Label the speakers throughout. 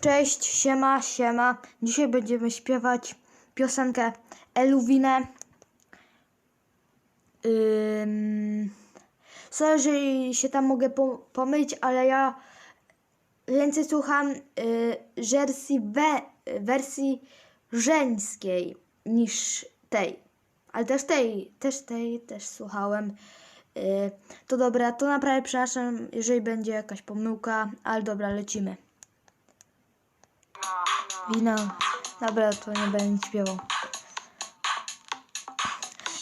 Speaker 1: Cześć, siema, siema. Dzisiaj będziemy śpiewać piosenkę Eluwinę. Ym... Sorry, że się tam mogę po pomylić, ale ja więcej słucham y, wersji, we wersji żeńskiej niż tej. Ale też tej, też tej, też słuchałem. Y, to dobra, to naprawdę przepraszam, jeżeli będzie jakaś pomyłka, ale dobra, lecimy. Wina. Dobra, to nie będę śpiewał.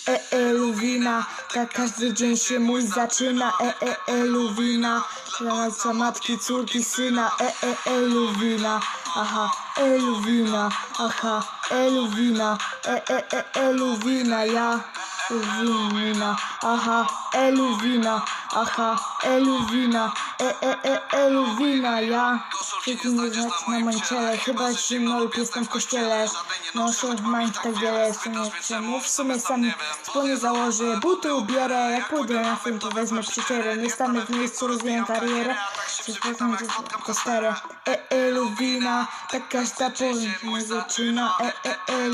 Speaker 1: E, e, luwina, tak każdy dzień się mój zaczyna. E, e, e, luwina, praca matki, córki, syna. E, e, e, luwina, aha, e, luwina, aha, e, luwina. E, e, e, e, luwina, ja, luwina, aha, e, luwina, aha, e, luwina. E, e, e, e, luwina, ja. Tylko nie znać na moim ciele, chyba zimno lub jestem w kościele. Noszę w mańch tak wiele, w sumie czemu w sumie sam spodnie założę, buty ubierę, jak pójdę na film to wezmę przyczerę, nie stanę w miejscu, rozwijam karierę, potem to sterę. E, e, luwina, tak każda powinna zaczyna, e, e, e,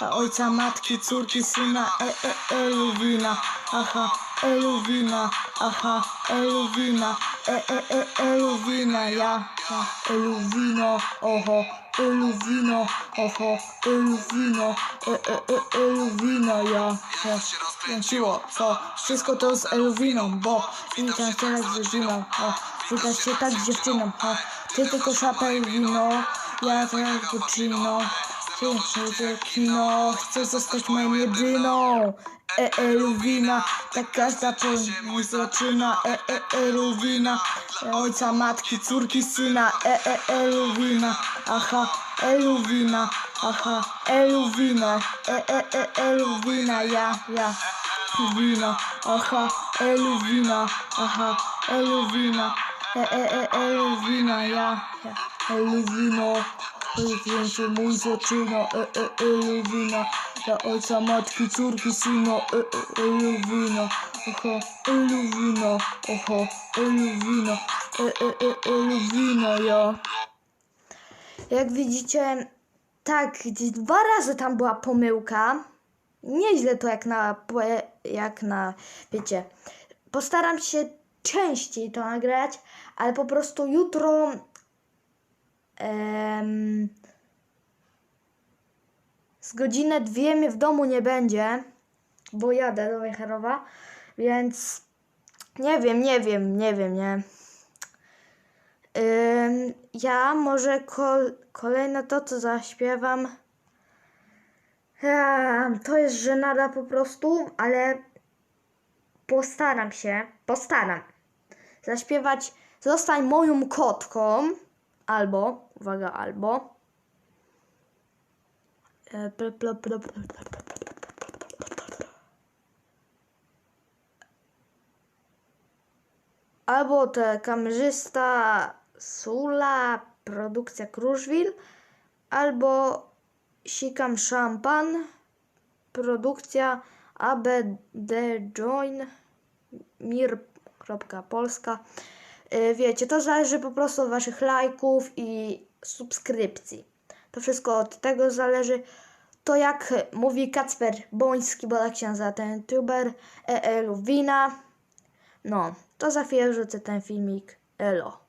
Speaker 1: Aha, ojca, matki, córki, syna, e, e, eluwina, aha, eluwina, aha, eluwina, e, e, e, eluwina, ja, ja, eluwino, oho, eluwino, oho, eluwino, e, e, e, eluwina, ja, ja, kręciło, co, wszystko to z eluwiną, bo, i teraz teraz z rodziną, o, witasz się tak z dziewczyną, o, ty tylko szapę eluwino, ja teraz dziewczyno, przejdzie kino, chcę zostać moją jedyną, e, e, luwina, tak każda powinna zaczyna, e, e, e, luwina, e, ojca, matki, córki, syna, e, e, e, luwina, aha, e, aha, e, e, e, e, e, luwina, ja, ja, luwina, aha, e, aha, e, e, e, e, e, ja, ja, e, Się mój zaczyna, e, e, e, luwina Dla ojca, matki, córki, syna, e, e, e, luwina Oho, e, luwina, oho, e, luwina E, e, e, e, luwina, ja. Jak widzicie, tak, gdzieś dwa razy tam była pomyłka. Nieźle to jak na, jak na, wiecie Postaram się częściej to nagrać, ale po prostu jutro Em, z godzinę dwie mnie w domu nie będzie, bo jadę do Wejherowa, więc nie wiem, nie wiem, nie wiem, nie. Ym, ja może kol, kolejne to, co zaśpiewam, to jest żenada po prostu, ale postaram się, postaram zaśpiewać Zostań moją kotką, albo, Uwaga, albo. Albo te kamerzysta Sula, produkcja Kruszwil, albo Sikam Szampan, produkcja ABD Join Mir.polska. Y, Wiecie, to zależy po prostu od Waszych lajków i subskrypcji. To wszystko od tego zależy. To jak mówi Kacper Boński, bo tak się nazywa ten youtuber, e, e, Luwina. No, to za chwilę wrzucę ten filmik. Elo.